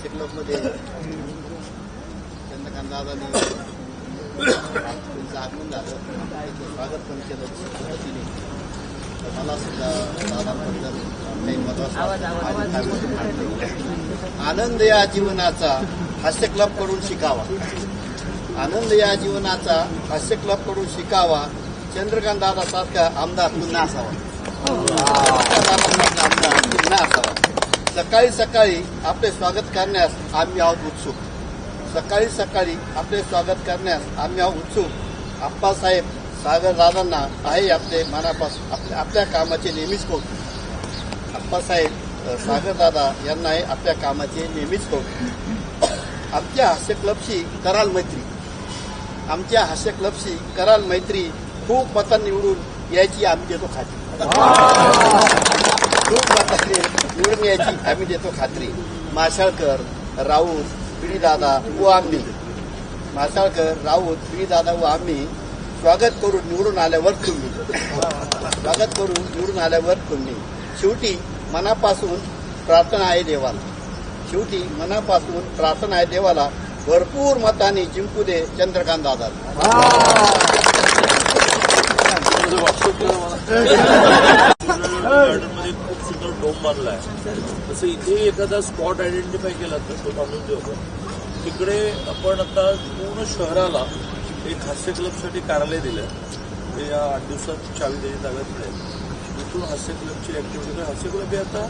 हास्य क्लबमध्ये चंद्रकांत दादांनी त्यांचं आगमन झालं. त्याचं स्वागत पण केलं. पद्धतीने तर मला सुद्धा दादांबद्दल काही महत्वाचं आनंद या जीवनाचा हास्य क्लबकडून शिकावा. आनंद या जीवनाचा हास्य क्लबकडून शिकावा. चंद्रकांत दादा सारखा आमदार पुन्हा असावा. दादासारखा आमदार पुन्हा असावा. सकाळी सकाळी आपले स्वागत करण्यास आम्ही आहोत उत्सुक. सकाळी सकाळी आपले स्वागत करण्यास आम्ही आहोत उत्सुक. आप्पासाहेब सागर दादांना आहे आपले मनापासून आपल्या आपल्या कामाचे नेहमीच कौतुक आप्पासाहेब सागर दादा यांना आहे आपल्या कामाचे नेहमीच कौतुक आमच्या हास्य क्लबशी कराल मैत्री. आमच्या हास्य क्लबशी कराल मैत्री खूप मतं निवडून यायची आम्ही देतो खात्री. खूप मतं निवडून यायची आम्ही देतो खात्री. माशाळकर राऊत पिढीदादा व आम्ही. माशाळकर राऊत पिढीदादा व आम्ही स्वागत करून निवडून आल्यावर तुम्ही. स्वागत करून निवडून आल्यावर तुम्ही. शेवटी मनापासून प्रार्थना आहे देवाला. शेवटी मनापासून प्रार्थना आहे देवाला. भरपूर मताने जिंकू दे चंद्रकांत दादा नंबरला मारला आहे तसं इथे एखादा स्पॉट आयडेंटिफाय केला तर तो माणूस जो होता तिकडे आपण आता पूर्ण शहराला एक हास्य क्लबसाठी कार्यालय दिलं ते या आठ दिवसात चावी त्याची ताब्यात मिळेल तिथून हास्य क्लबची ऍक्टिव्हिटी हास्य क्लब हे आता